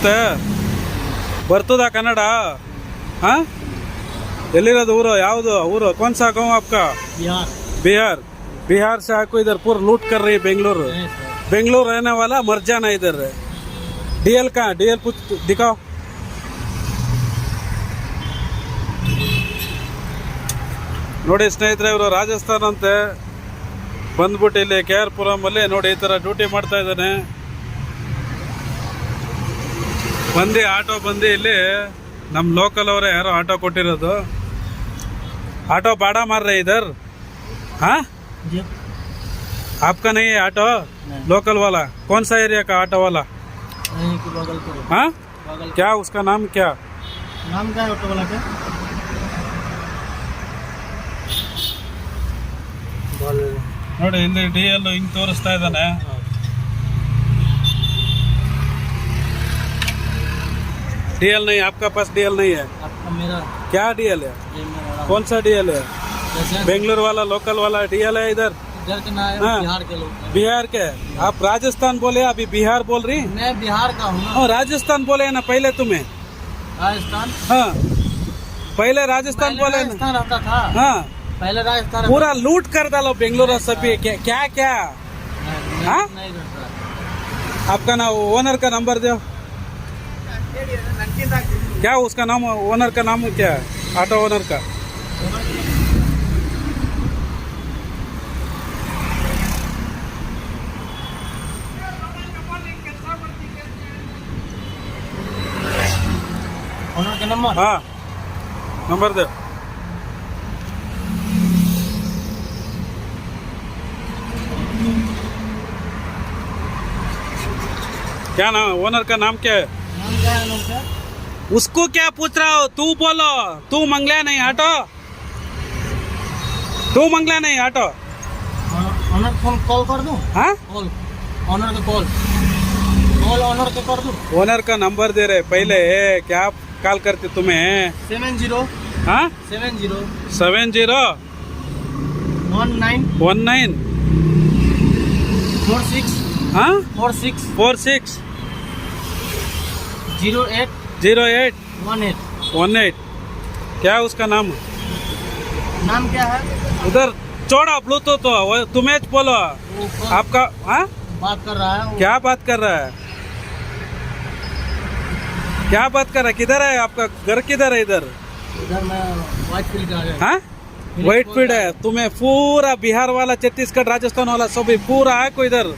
ಮತ್ತೆ? ಬರ್ತದ ಕನ್ನಡ? ಹಾ? ಎಲ್ಲಿರೋದು ಊರು? ಯಾವುದು? ಊರು? ಕೊನ್ ಸಾಕು ಅಪ್ಕ ಬಿಹಾರ್. ಬಿಹಾರ್ ಸಾಕು ಹಾಕು ಪೂರ್ ಲೂಟ್ ಕರ್ರಿ ಬೆಂಗಳೂರು. ಬೆಂಗಳೂರು ಏನವಲ್ಲ ಮರ್ಜಾನ ಇದಾರೆ. ಡಿ ಎಲ್ ಕಾ? ಡಿ ಎಲ್ ಪುತ್ ನೋಡಿ ಸ್ನೇಹಿತರೆ ಇವರು ರಾಜಸ್ಥಾನ ಅಂತೆ ಬಂದ್ಬಿಟ್ಟು ಇಲ್ಲಿ ಕೆ ಆರ್ ಅಲ್ಲಿ ನೋಡಿ ಈ ಥರ ಡ್ಯೂಟಿ ಮಾಡ್ತಾ ಇದ್ದಾನೆ. ಬಂದು ಆಟೋ ಬಂದು ಇಲ್ಲಿ ನಮ್ಮ ಲೋಕಲ್ ಅವರೇ ಯಾರೋ ಆಟೋ ಕೊಟ್ಟಿರೋದು. ಆಟೋ ಬಾಡ ಮಾರ್ರೆ ಇದರ್? ಹಾ? आपका नहीं है ऑटो लोकल वाला कौन सा एरिया का ऑटो वाला हाँ क्या ನೋಡಿ ಇಲ್ಲಿ ಡಿ ಎಲ್ ಹಿಂಗೆ ತೋರಿಸ್ತಾ ಇದ್ದಾನೆ डी एल नहीं आपका पास डीएल नहीं है मेरा क्या डीएल है कौन सा डीएल है बेंगलोर वाला लोकल वाला डीएल है इधर है हाँ। बिहार के लोग बिहार के आप राजस्थान बोले अभी बिहार बोल रही मैं बिहार का हूँ हाँ राजस्थान बोले है ना पहले तुम्हें राजस्थान हाँ पहले राजस्थान बोले ना राजस्थान रहता था हाँ पहले राजस्थान पूरा लूट कर डालो बेंगलोर सभी क्या क्या क्या हाँ? आपका ना ओनर का नंबर दो क्या उसका नाम ओनर का नाम क्या है? ऑटो ओनर का? नंबर हाँ। नंबर दो। क्या नाम ओनर का नाम क्या है? उसको क्या पूछ रहा हो? तू बोलो। तू मंगला नहीं ऑटो तू मंगला नहीं auto owner owner phone call कर दूँ? हाँ? कॉल ऑनर का कॉल कॉल ऑनर का कर दूँ? ओनर का नंबर दे रहे पहले क्या कॉल करते तुम्हें? सेवन ज़ीरो हाँ? Seven zero seven zero one nine one nine four six हाँ? Four six four six zero eight zero eight one eight. One eight. क्या है उसका नाम? नाम क्या है? उधर चौड़ा छोड़ा ब्लूटूथ वो तुम्हें बोलो। आपका हाँ? बात कर रहा है क्या बात कर रहा है? क्या बात कर रहा है? किधर है आपका? घर किधर है इधर? इधर मैं फ़ील्ड है। हाँ? व्हाइट फ़ील्ड है। तुम्हें पूरा बिहार वाला छत्तीसगढ़ राजस्थान वाला सभी पूरा है को इधर?